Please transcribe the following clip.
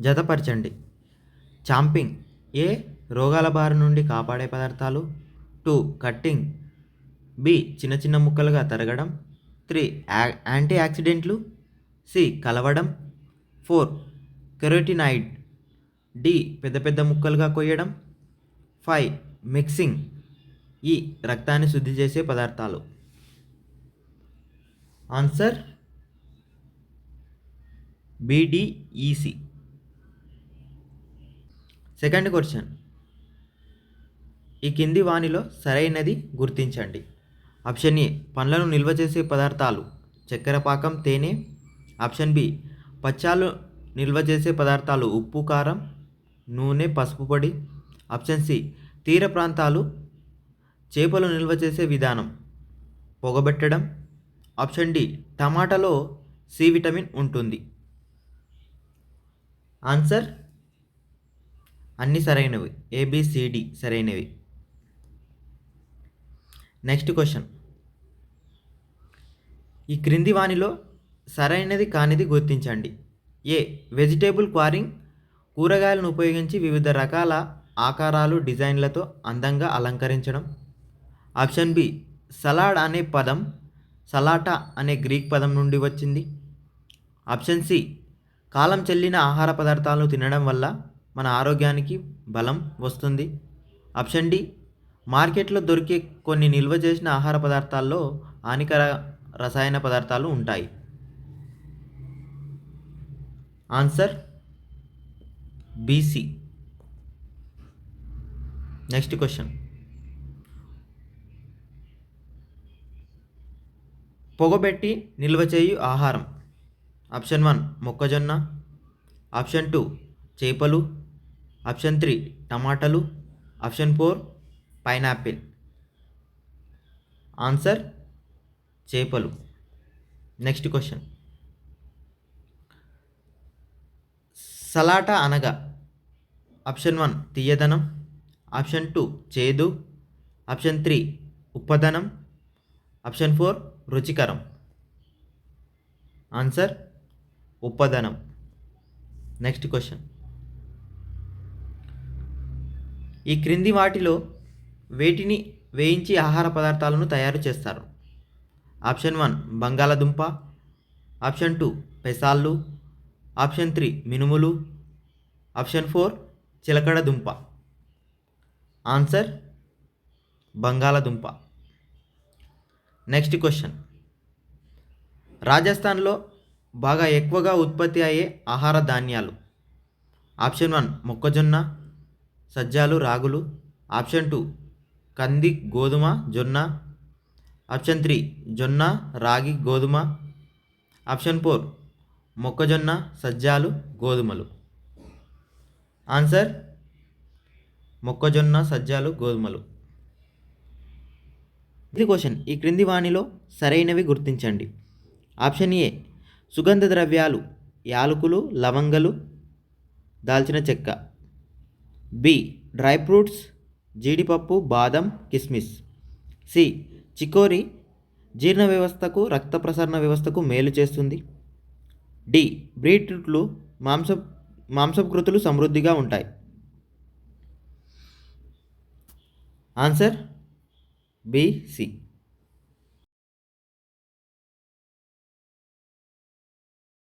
జతపరచండి. చాంపింగ్. ఏ? రోగాల బారి నుండి కాపాడే పదార్థాలు. టూ. కట్టింగ్. బి. చిన్న చిన్న ముక్కలుగా తరగడం. త్రీ. యా- యాంటీ యాక్సిడెంట్లు సి. కలవడం. ఫోర్. కెరోటినాయిడ్. డి. పెద్ద పెద్ద ముక్కలుగా కొయ్యడం. ఫైవ్. మిక్సింగ్. ఈ. రక్తాన్ని శుద్ధి చేసే పదార్థాలు. ఆన్సర్? BDEC second question. ఈ కింది వానిలో సరైనది గుర్తించండి. ఆప్షన్ ఏ పండ్లను నిల్వ చేసే పదార్థాలు చక్కెర పాకం తేనె. ఆప్షన్ బి పచ్చాలు నిల్వ చేసే పదార్థాలు ఉప్పు కారం నూనె పసుపు పొడి. ఆప్షన్ సి తీర ప్రాంతాలు చేపలు నిల్వ చేసే విధానం పొగబెట్టడం. ఆప్షన్ డి టమాటాలో సి విటమిన్ ఉంటుంది. ఆన్సర్ అన్నీ సరైనవి. ఏబిసిడి సరైనవి. నెక్స్ట్ క్వశ్చన్ ఈ క్రింది వానిలో సరైనది కానిది గుర్తించండి. ఏ వెజిటేబుల్ క్వారింగ్ కూరగాయలను ఉపయోగించి వివిధ రకాల ఆకారాలు డిజైన్లతో అందంగా అలంకరించడం. ఆప్షన్ బి సలాడ్ అనే పదం సలాటా అనే గ్రీక్ పదం నుండి వచ్చింది. ఆప్షన్ సి కాలం చెల్లిన ఆహార పదార్థాలను తినడం వల్ల మన ఆరోగ్యానికి బలం వస్తుంది. ఆప్షన్ డి మార్కెట్లో దొరికే కొన్ని నిల్వ చేసిన ఆహార పదార్థాల్లో హానికర రసాయన పదార్థాలు ఉంటాయి. Answer BC next question. పొగబెట్టి నిల్వ చేయు ఆహారం. ఆప్షన్ వన్ మొక్కజొన్న. ఆప్షన్ టూ చేపలు. ఆప్షన్ త్రీ టమాటాలు. Option four pineapple. ఆన్సర్ చేపలు. Next question. సలాటా అనగా ఆప్షన్ వన్ తీయదనం. ఆప్షన్ టూ చేదు. ఆప్షన్ త్రీ ఉప్పదనం. ఆప్షన్ ఫోర్ రుచికరం. ఆన్సర్ ఉప్పదనం. Next question. ఈ క్రింది వాటిలో వేటిని వేయించి ఆహార పదార్థాలను తయారు చేస్తారు? ఆప్షన్ వన్ బంగాళదుంప. ఆప్షన్ టూ పెసాళ్ళు. ఆప్షన్ త్రీ మినుములు. ఆప్షన్ ఫోర్ చిలకడ దుంప ఆన్సర్ బంగాళదుంప. Next question. రాజస్థాన్లో బాగా ఎక్కువగా ఉత్పత్తి అయ్యే ఆహార ధాన్యాలు? ఆప్షన్ వన్ మొక్కజొన్న. సజ్జాలు రాగులు. ఆప్షన్ టూ కంది గోధుమ జొన్న. ఆప్షన్ త్రీ జొన్న రాగి గోధుమ. ఆప్షన్ ఫోర్ మొక్కజొన్న సజ్జాలు గోధుమలు. ఆన్సర్ మొక్కజొన్న సజ్జాలు గోధుమలు. ఇది క్వశ్చన్. ఈ క్రింది వాణిలో సరైనవి గుర్తించండి. ఆప్షన్ ఏ సుగంధ ద్రవ్యాలు యాలకులు లవంగలు దాల్చిన చెక్క. బి డ్రై ఫ్రూట్స్ జీడిపప్పు బాదం కిస్మిస్. సి చికోరి జీర్ణ వ్యవస్థకు రక్త ప్రసరణ వ్యవస్థకు మేలు చేస్తుంది. డి బీట్రూట్లు మాంస మాంసకృతులు సమృద్ధిగా ఉంటాయి. Answer B C